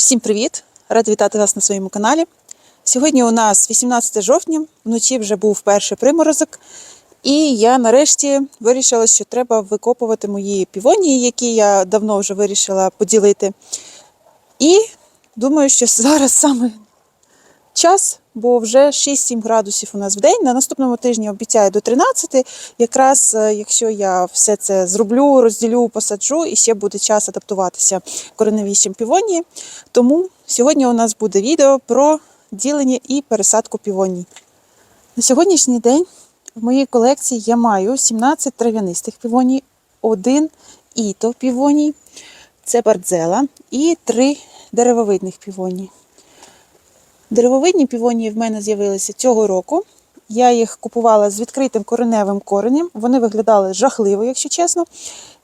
Всім привіт! Рада вітати вас на своєму каналі. Сьогодні у нас 18 жовтня, вночі вже був перший приморозок, і я нарешті вирішила, що треба викопувати мої півонії, які я давно вже вирішила поділити. І думаю, що зараз саме час, бо вже 6-7 градусів у нас в день. На наступному тижні обіцяю до 13. Якраз е, якщо я все це зроблю, розділю, посаджу, і ще буде час адаптуватися кореневіщим півонії. Тому сьогодні у нас буде відео про ділення і пересадку півоній. На сьогоднішній день в моїй колекції я маю 17 трав'янистих півоній, один іто півоній, це бардзела, і три деревовидних півоній. Деревовидні півонії в мене з'явилися цього року. Я їх купувала з відкритим кореневим коренем. Вони виглядали жахливо, якщо чесно.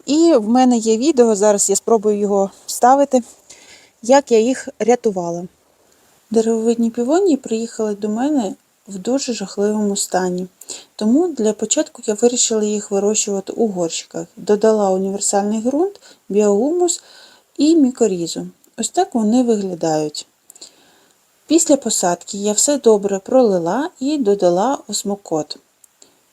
І в мене є відео, зараз я спробую його вставити, як я їх рятувала. Деревовидні півонії приїхали до мене в дуже жахливому стані. Тому для початку я вирішила їх вирощувати у горщиках. Додала універсальний ґрунт, біогумус і мікорізу. Ось так вони виглядають. Після посадки я все добре пролила і додала осмокот.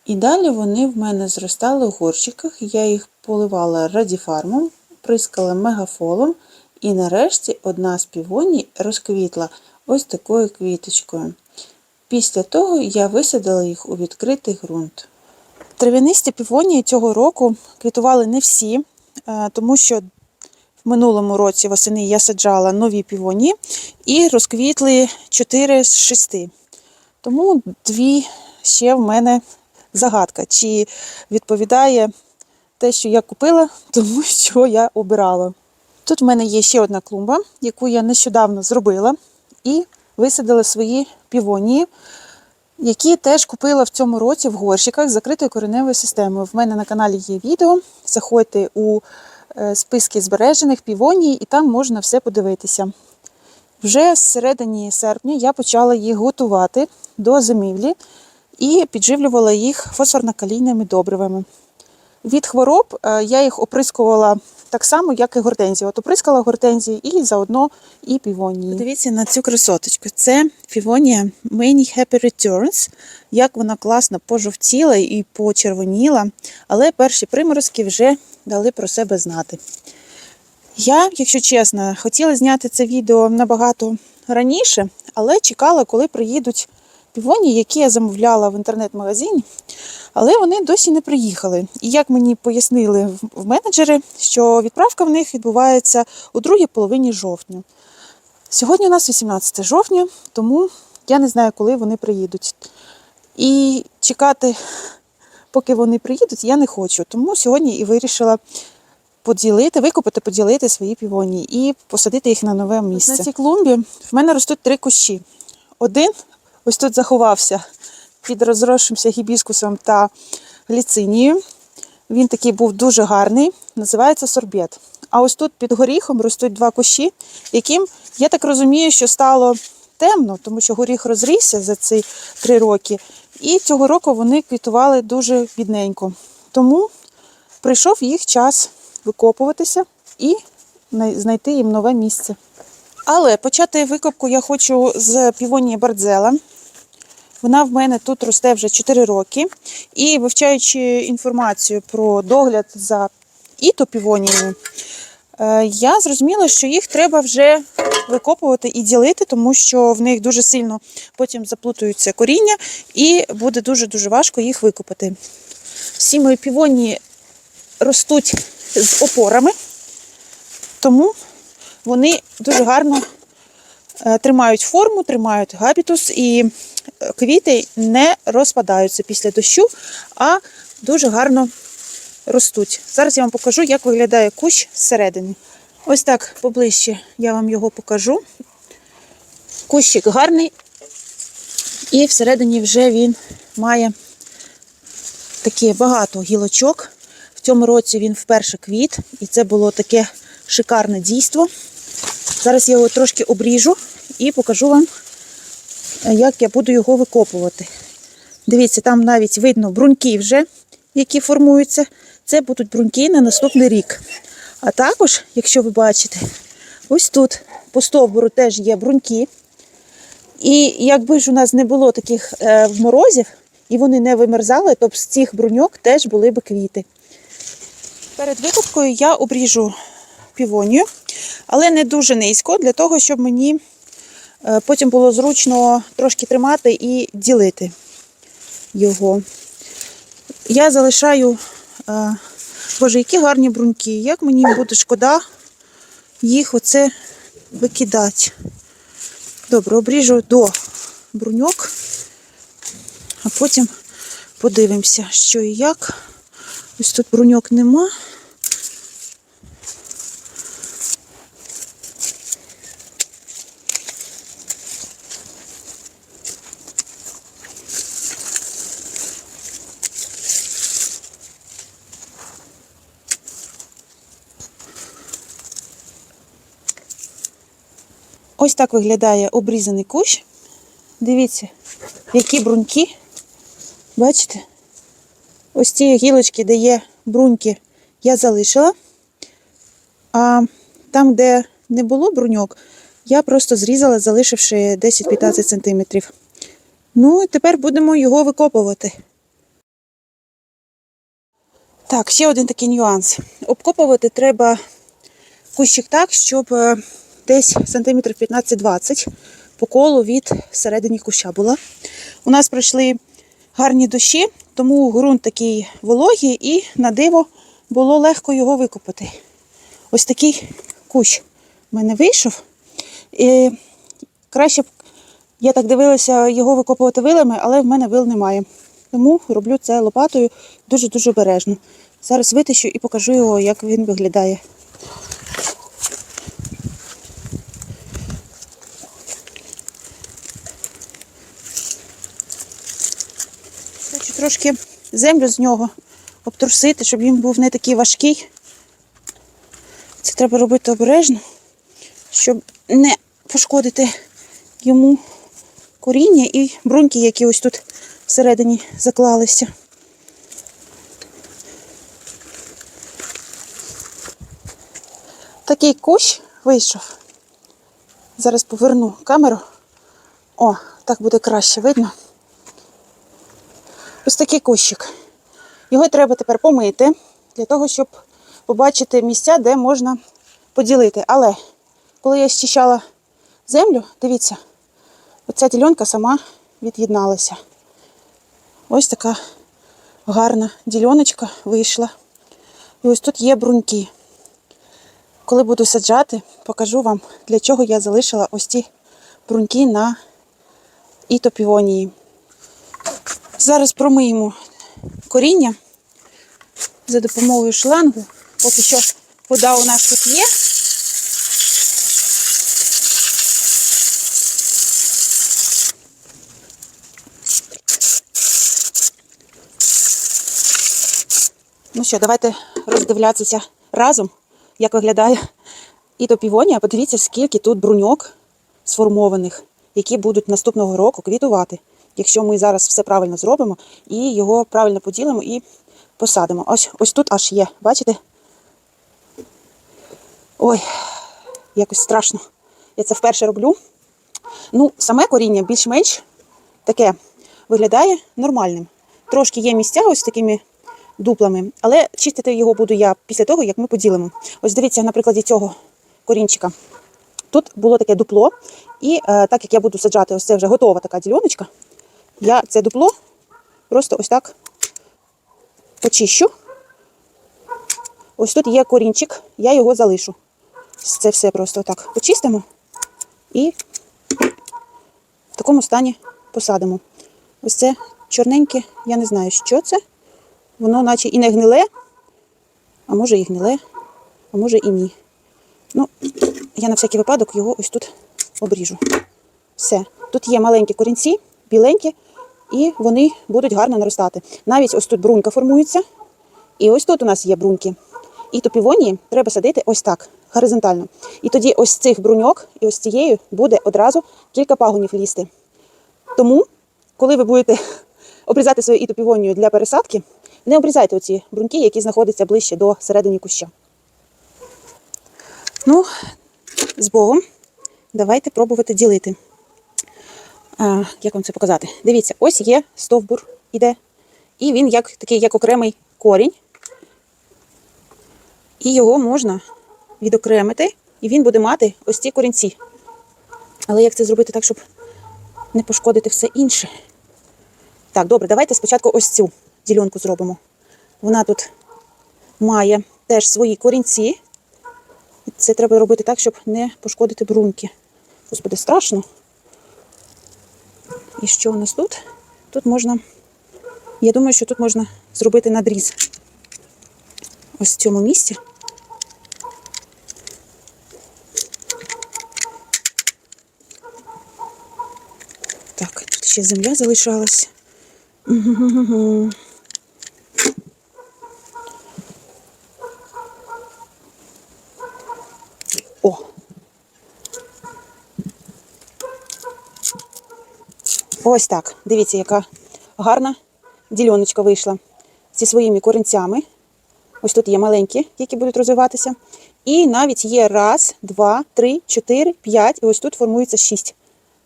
І далі вони в мене зростали в горщиках, я їх поливала радіфармом, прискала мегафолом, і нарешті одна з півоній розквітла ось такою квіточкою. Після того я висадила їх у відкритий ґрунт. Трав'янисті півонії цього року квітували не всі, е, тому що минулому році восени я саджала нові півоні і розквітли 4 з 6. Тому дві ще в мене загадка, чи відповідає те, що я купила, тому що я обирала. Тут в мене є ще одна клумба, яку я нещодавно зробила, і висадила свої півонії, які теж купила в цьому році в горщиках з закритою кореневою системою. В мене на каналі є відео. Заходьте у списки збережених півоній, і там можна все подивитися. Вже з середині серпня я почала їх готувати до зимівлі і підживлювала їх фосфорно-калійними добривами. Від хвороб е, я їх оприскувала так само, як і гортензію. От оприскала гортензії і заодно і півонії. Дивіться на цю красоточку. Це півонія Many Happy Returns. Як вона класно пожовтіла і почервоніла, але перші приморозки вже дали про себе знати. Я, якщо чесно, хотіла зняти це відео набагато раніше, але чекала, коли приїдуть півоні, які я замовляла в інтернет-магазині, але вони досі не приїхали. І як мені пояснили в- менеджери, що відправка в них відбувається у другій половині жовтня. Сьогодні у нас 18 жовтня, тому я не знаю, коли вони приїдуть. І чекати, поки вони приїдуть, я не хочу. Тому сьогодні і вирішила поділити, викупити, поділити свої півонії і посадити їх на нове місце. На цій клумбі в мене ростуть три кущі. Один ось тут заховався під розросшимся гібіскусом та гліцинією. Він такий був дуже гарний, називається сорбет. А ось тут під горіхом ростуть два кущі, яким, я так розумію, що стало темно, тому що горіх розрісся за ці три роки. І цього року вони квітували дуже бідненько. Тому прийшов їх час викопуватися і знайти їм нове місце. Але почати викопку я хочу з півонії Бардзела. Вона в мене тут росте вже 4 роки. І вивчаючи інформацію про догляд за ітопівоніями, е, я зрозуміла, що їх треба вже викопувати і ділити, тому що в них дуже сильно потім заплутуються коріння, і буде дуже-дуже важко їх викопати. Всі мої півонії ростуть з опорами, тому вони дуже гарно е, тримають форму, тримають габітус, і е, квіти не розпадаються після дощу, а дуже гарно ростуть. Зараз я вам покажу, як виглядає кущ зсередини. Ось так поближче я вам його покажу. Кущик гарний, і всередині вже він має такі багато гілочок. В цьому році він вперше квіт, і це було таке шикарне дійство. Зараз я його трошки обріжу і покажу вам, е, як я буду його викопувати. Дивіться, там навіть видно бруньки вже, які формуються. Це будуть бруньки на наступний рік. А також, якщо ви бачите, ось тут по стовбуру теж є бруньки. І якби ж у нас не було таких е, морозів, і вони не вимерзали, то б з цих бруньок теж були б квіти. Перед викупкою я обріжу півонію, але не дуже низько, для того, щоб мені е, потім було зручно трошки тримати і ділити його. Я залишаю, боже, які гарні бруньки. Як мені буде шкода їх оце викидати. Добре, обріжу до бруньок, а потім подивимося, що і як. Ось тут бруньок нема. Ось так виглядає обрізаний кущ. Дивіться, які бруньки. Бачите? Ось ці гілочки, де є бруньки, я залишила. А там, де не було бруньок, я просто зрізала, залишивши 10-15 см. Ну і тепер будемо його викопувати. Так, ще один такий нюанс. Обкопувати треба кущик так, щоб е, десь сантиметрів 15-20 по колу від середини куща була. У нас пройшли гарні дощі, тому ґрунт такий вологий і на диво було легко його викопати. Ось такий кущ в мене вийшов. І краще б, я так дивилася, його викопувати вилами, але в мене вил немає. Тому роблю це лопатою дуже-дуже обережно. Зараз витащу і покажу його, як він виглядає. Хочу трошки землю з нього обтрусити, щоб він був не такий важкий. Це треба робити обережно, щоб не пошкодити йому коріння і бруньки, які ось тут всередині заклалися. Такий кущ вийшов. Зараз поверну камеру. О, так буде краще видно. Ось такий кущик. Його треба тепер помити для того, щоб побачити місця, де можна поділити. Але коли я щищала землю, дивіться, оця ділянка сама від'єдналася. Ось така гарна діляночка вийшла. І ось тут є бруньки. Коли буду саджати, покажу вам, для чого я залишила ось ці бруньки на ітопівонії. Зараз промиємо коріння за допомогою шлангу. Поки що вода у нас тут є. Ну що, давайте роздивлятися разом, як виглядає ітопівонія. Подивіться, скільки тут бруньок сформованих, які будуть наступного року квітувати якщо ми зараз все правильно зробимо і його правильно поділимо і посадимо. Ось ось тут аж є, бачите? Ой, якось страшно. Я це вперше роблю. Ну, саме коріння більш-менш таке виглядає нормальним. Трошки є місця ось такими дуплами, але чистити його буду я після того, як ми поділимо. Ось дивіться, на прикладі цього корінчика. Тут було таке дупло, і е, так як я буду саджати, ось це вже готова така діляночка, я це дупло просто ось так почищу. Ось тут є корінчик, я його залишу. Це все просто так почистимо і в такому стані посадимо. Ось це чорненьке, я не знаю, що це. Воно наче і не гниле, а може і гниле, а може і ні. Ну, я на всякий випадок його ось тут обріжу. Все. Тут є маленькі корінці, біленькі, і вони будуть гарно наростати. Навіть ось тут брунька формується, і ось тут у нас є бруньки. І то півонії треба садити ось так, горизонтально. І тоді ось цих бруньок і ось цією буде одразу кілька пагонів лізти. Тому, коли ви будете обрізати свою ітопівонію для пересадки, не обрізайте оці бруньки, які знаходяться ближче до середини куща. Ну, з Богом. давайте пробувати ділити. Як вам це показати? Дивіться, ось є стовбур іде. І він як такий, як окремий корінь. І його можна відокремити, і він буде мати ось ці корінці. Але як це зробити так, щоб не пошкодити все інше? Так, добре, давайте спочатку ось цю ділянку зробимо. Вона тут має теж свої корінці. Це треба робити так, щоб не пошкодити бруньки. Господи, страшно. І що у нас тут? Тут можна, я думаю, що тут можна зробити надріз. Ось в цьому місці. Так, тут ще земля залишалась. О. Ось так. Дивіться, яка гарна діляночка вийшла зі своїми корінцями. Ось тут є маленькі, які будуть розвиватися. І навіть є раз, два, три, чотири, п'ять. І ось тут формується шість.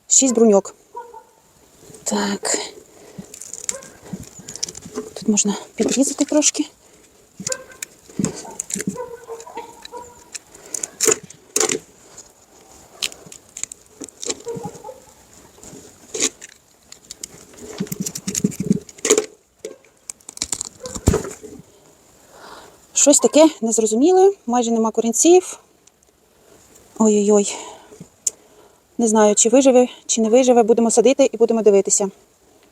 Шість бруньок. Так. Тут можна підрізати трошки. Щось таке незрозуміле, майже нема корінців. Ой-ой-ой. Не знаю, чи виживе, чи не виживе. Будемо садити і будемо дивитися.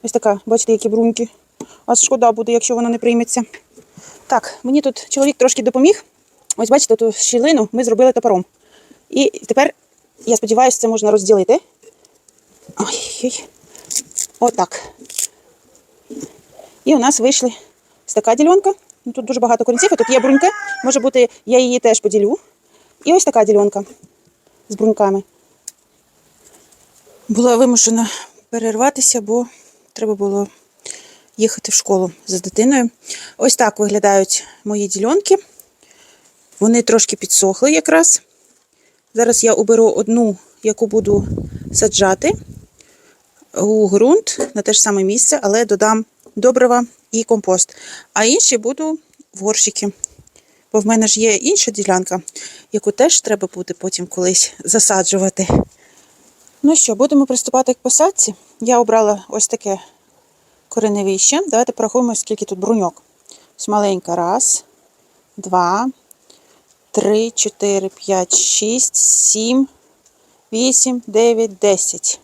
Ось така, бачите, які бруньки. Аж шкода буде, якщо вона не прийметься. Так, мені тут чоловік трошки допоміг. Ось бачите, ту щілину ми зробили топором. І тепер, я сподіваюся, це можна розділити. Ой-ой. Отак. І у нас вийшли ось така ділянка. Ну, тут дуже багато корінців, а тут є бруньки. Може бути, я її теж поділю. І ось така ділянка з бруньками. Була вимушена перерватися, бо треба було їхати в школу з дитиною. Ось так виглядають мої ділянки. Вони трошки підсохли якраз. Зараз я оберу одну, яку буду саджати у ґрунт на те ж саме місце, але додам добрива і компост. А інші буду в горщики. Бо в мене ж є інша ділянка, яку теж треба буде потім колись засаджувати. Ну що, будемо приступати к посадці. Я обрала ось таке кореневище. Давайте порахуємо, скільки тут бруньок. Ось маленька. Раз, два, три, чотири, п'ять, шість, сім, вісім, дев'ять, десять.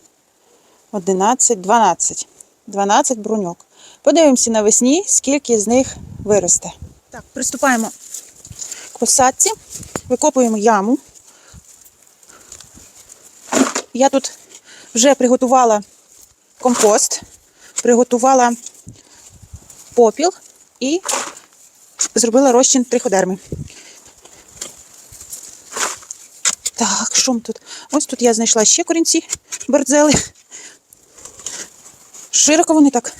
11, 12. 12 бруньок. Подивимося навесні, скільки з них виросте. Так, приступаємо к посадці. Викопуємо яму. Я тут вже приготувала компост, приготувала попіл і зробила розчин триходерми. Так, що тут? Ось тут я знайшла ще корінці бордзели. Широко вони так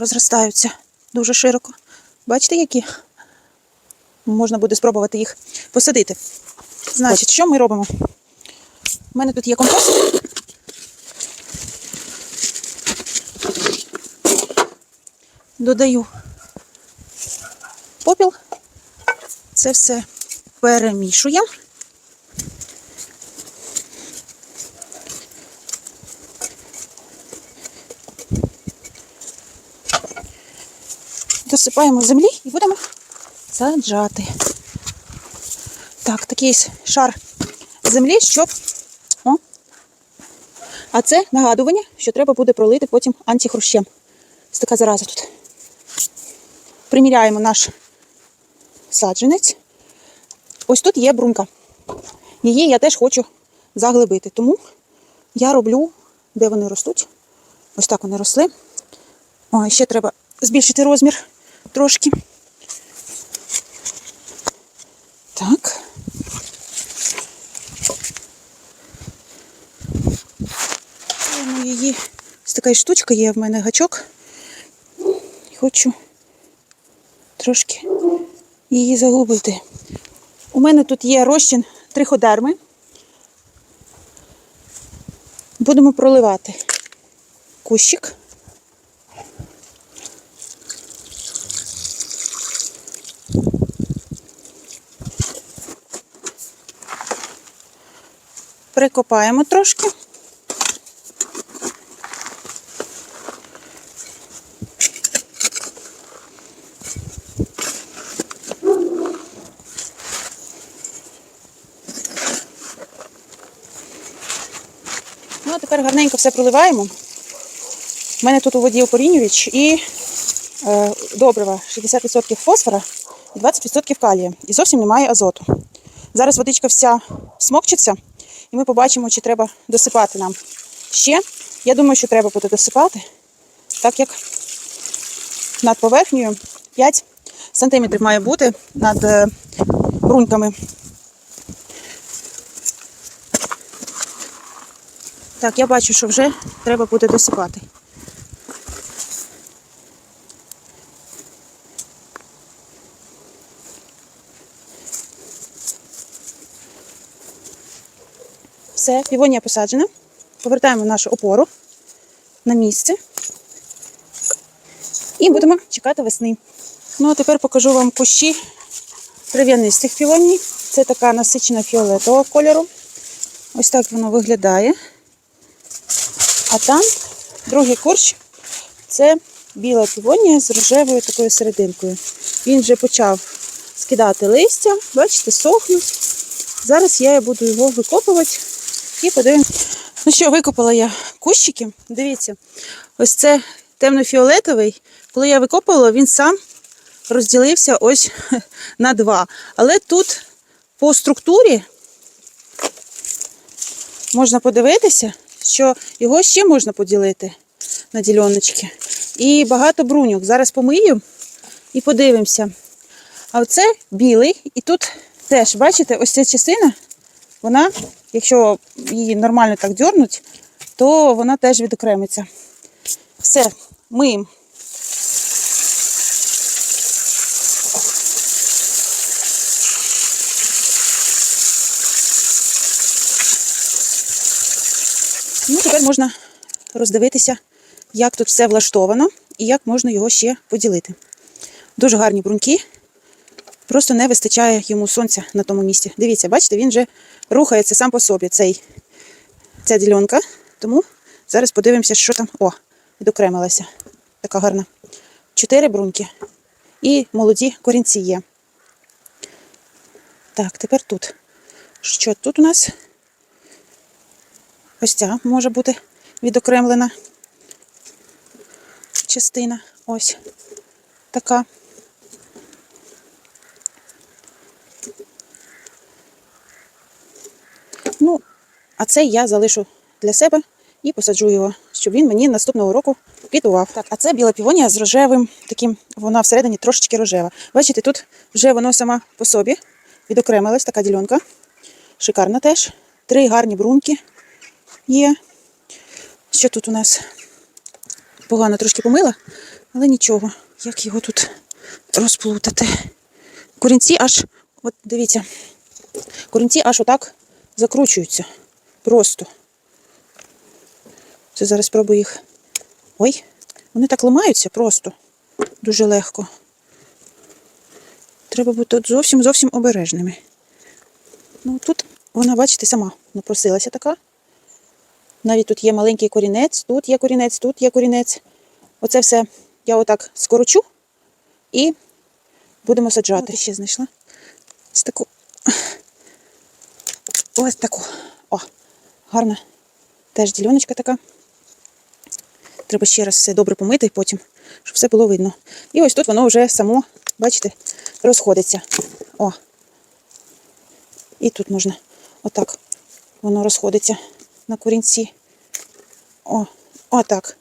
розростаються. Дуже широко. Бачите, які? Можна буде спробувати їх посадити. Значить, що ми робимо? У мене тут є компост. Додаю попіл. Це все перемішуємо. Досипаємо землі і будемо саджати. Так, такий шар землі, щоб. О. А це нагадування, що треба буде пролити потім антихрущем. Ось така зараза тут. Приміряємо наш саджанець. Ось тут є брунька. Її я теж хочу заглибити. Тому я роблю, де вони ростуть. Ось так вони росли. О, ще треба збільшити розмір трошки. Так. Ставимо її. Ось така штучка є в мене гачок. Хочу трошки її заглубити. У мене тут є розчин триходерми. Будемо проливати кущик. Прикопаємо трошки. Ну, а тепер гарненько все проливаємо. У мене тут у воді опорінювач і е, добрива 60% фосфора і 20% калія. І зовсім немає азоту. Зараз водичка вся смокчиться, і ми побачимо, чи треба досипати нам ще. Я думаю, що треба буде досипати, так як над поверхнею 5 см має бути над е, бруньками. Так, я бачу, що вже треба буде досипати. Все, півонія посаджена. Повертаємо нашу опору на місце. І будемо чекати весни. Ну, а тепер покажу вам кущі трав'янистих півоній. Це така насичена фіолетового кольору. Ось так воно виглядає. А там другий курч це біла півонія з рожевою такою серединкою. Він вже почав скидати листя, бачите, сохнуть. Зараз я буду його викопувати і подивимося. Ну що, викопала я кущики. Дивіться, ось це темно-фіолетовий. Коли я викопувала, він сам розділився ось на два. Але тут по структурі можна подивитися, що його ще можна поділити на діляночки. І багато бруньок. Зараз помию і подивимося. А оце білий, і тут теж, бачите, ось ця частина, вона, якщо її нормально так дьорнуть, то вона теж відокремиться. Все, миємо. Ну, тепер можна роздивитися, як тут все влаштовано і як можна його ще поділити. Дуже гарні бруньки. Просто не вистачає йому сонця на тому місці. Дивіться, бачите, він вже рухається сам по собі, цей, ця ділянка. Тому зараз подивимося, що там. О, відокремилася. Така гарна. Чотири бруньки. І молоді корінці є. Так, тепер тут. Що тут у нас? Ось ця може бути відокремлена частина. Ось така. Ну, а це я залишу для себе і посаджу його, щоб він мені наступного року квітував. Так, а це біла півонія з рожевим таким, вона всередині трошечки рожева. Бачите, тут вже воно сама по собі відокремилась, така ділянка. Шикарна теж. Три гарні бруньки є. Що тут у нас? Погано трошки помила, але нічого. Як його тут розплутати? Корінці аж, от дивіться, корінці аж отак закручуються. Просто. Це зараз спробую їх. Ой, вони так ламаються просто. Дуже легко. Треба бути зовсім зовсім обережними. Ну тут вона, бачите, сама напросилася така. Навіть тут є маленький корінець, тут є корінець, тут є корінець. Оце все я отак скорочу і будемо саджати. Ще знайшла. Ось таку. Ось таку. О, гарна. Теж діляночка така. Треба ще раз все добре помити потім, щоб все було видно. І ось тут воно вже само, бачите, розходиться. О. І тут можна отак. Воно розходиться на корінці. О, отак.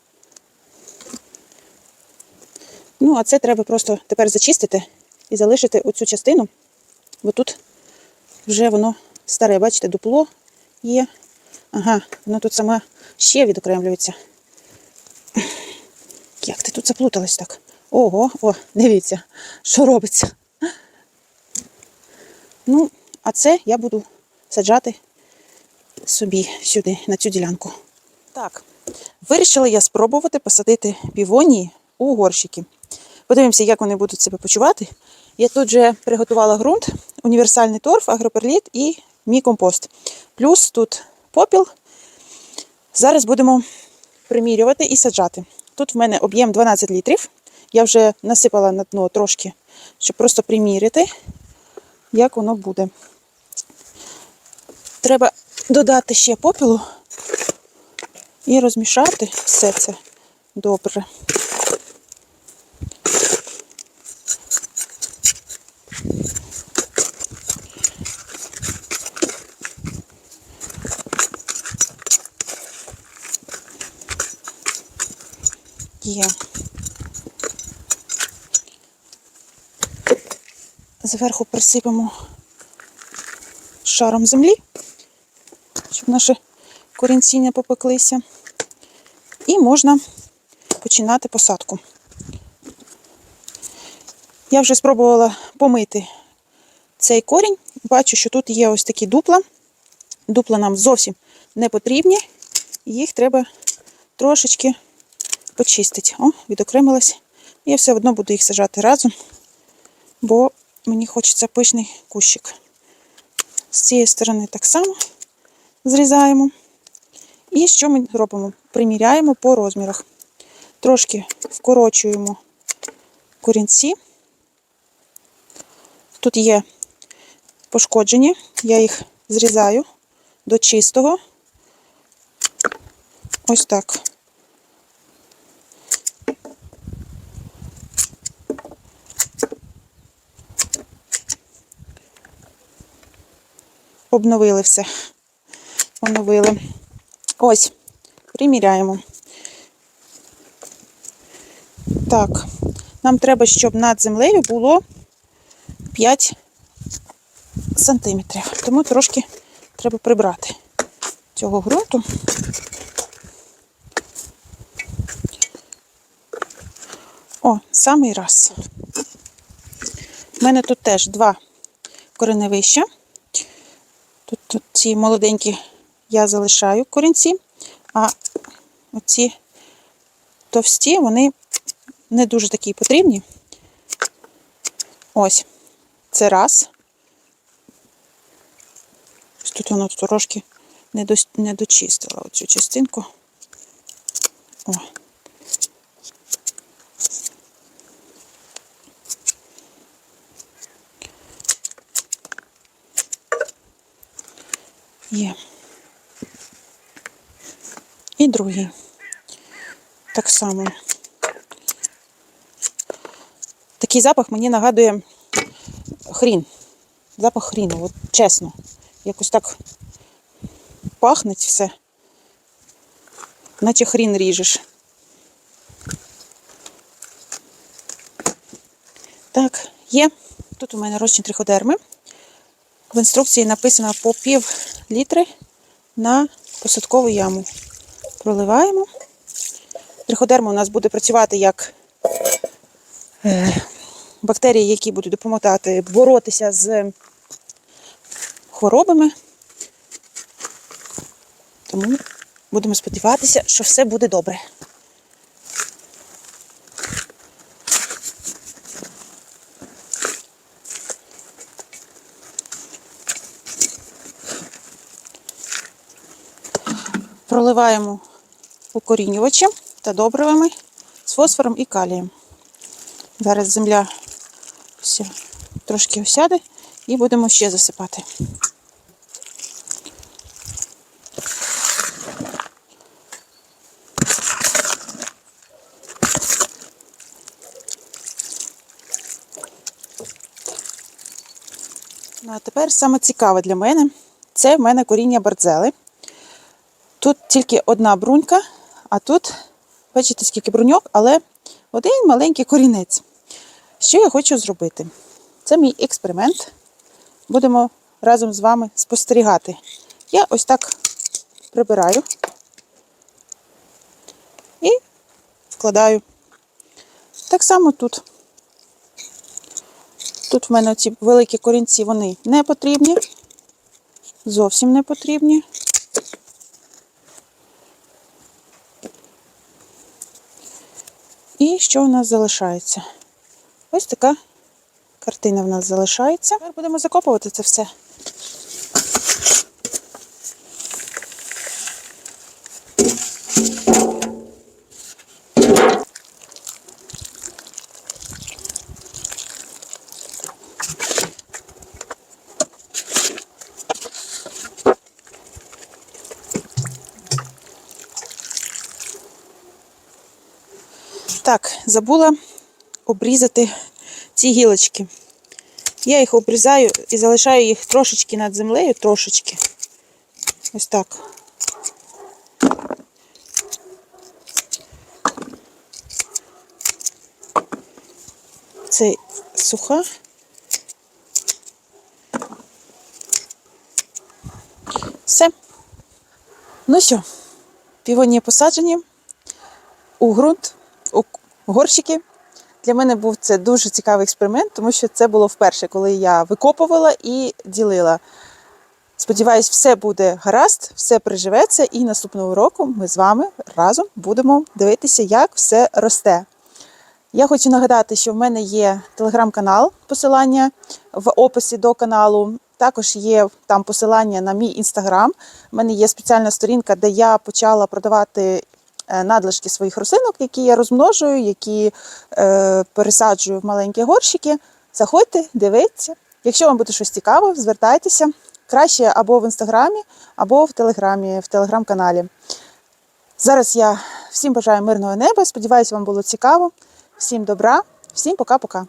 Ну, а це треба просто тепер зачистити і залишити оцю частину. Бо тут вже воно старе, бачите, дупло є. Ага, воно тут саме ще відокремлюється. Як ти тут заплуталась так? Ого, о, дивіться, що робиться. Ну, а це я буду саджати собі сюди, на цю ділянку. Так, вирішила я спробувати посадити півонії у горщики. Подивимося, як вони будуть себе почувати. Я тут вже приготувала ґрунт, універсальний торф, агроперліт і мій компост. Плюс тут попіл. Зараз будемо примірювати і саджати. Тут в мене об'єм 12 літрів. Я вже насипала на дно трошки, щоб просто приміряти, як воно буде. Треба додати ще попілу і розмішати все це добре. Є. Зверху присипемо шаром землі, щоб наші корінці не попеклися. І можна починати посадку. Я вже спробувала помити цей корінь. Бачу, що тут є ось такі дупла. Дупла нам зовсім не потрібні. Їх треба трошечки почистити. О, відокремилась. Я все одно буду їх сажати разом, бо мені хочеться пишний кущик. З цієї сторони так само зрізаємо. І що ми робимо? Приміряємо по розмірах. Трошки вкорочуємо корінці. Тут є пошкоджені, я їх зрізаю до чистого. Ось так. Обновили все. Оновили. Ось, приміряємо. Так, нам треба, щоб над землею було 5 сантиметрів. Тому трошки треба прибрати цього ґрунту. О, самий раз. У мене тут теж два кореневища. Ці молоденькі я залишаю корінці, а оці товсті, вони не дуже такі потрібні. Ось, це раз. Тут воно трошки не дочистила оцю частинку. О. Є. І другий. Так само. Такий запах мені нагадує хрін. Запах хріну, от чесно. Якось так пахнеть все. Наче хрін ріжеш. Так, є. Тут у мене розчин триходерми. В інструкції написано по пів літри на посадкову яму. Проливаємо. Триходерма у нас буде працювати як е, бактерії, які будуть допомагати боротися з хворобами. Тому будемо сподіватися, що все буде добре. Проливаємо укорінювачем та добривами з фосфором і калієм. Зараз земля все трошки осяде і будемо ще засипати. Ну, а тепер саме цікаве для мене це в мене коріння барцели. Тут тільки одна брунька, а тут, бачите, скільки бруньок, але один маленький корінець. Що я хочу зробити? Це мій експеримент. Будемо разом з вами спостерігати. Я ось так прибираю і вкладаю. Так само тут. Тут в мене ці великі корінці, вони не потрібні, зовсім не потрібні. І що у нас залишається? Ось така картина в нас залишається. Тепер будемо закопувати це все. Так, забула обрізати ці гілочки. Я їх обрізаю і залишаю їх трошечки над землею, трошечки. Ось так. Це суха. Все. Ну що, півоні посаджені у ґрунт, у горщики. Для мене був це дуже цікавий експеримент, тому що це було вперше, коли я викопувала і ділила. Сподіваюсь, все буде гаразд, все приживеться, і наступного року ми з вами разом будемо дивитися, як все росте. Я хочу нагадати, що в мене є телеграм-канал, посилання в описі до каналу. Також є там посилання на мій інстаграм. У мене є спеціальна сторінка, де я почала продавати надлишки своїх рослинок, які я розмножую, які е, пересаджую в маленькі горщики. Заходьте, дивіться. Якщо вам буде щось цікаве, звертайтеся краще або в інстаграмі, або в телеграмі, в телеграм-каналі. Зараз я всім бажаю мирного неба. Сподіваюся, вам було цікаво. Всім добра, всім пока-пока.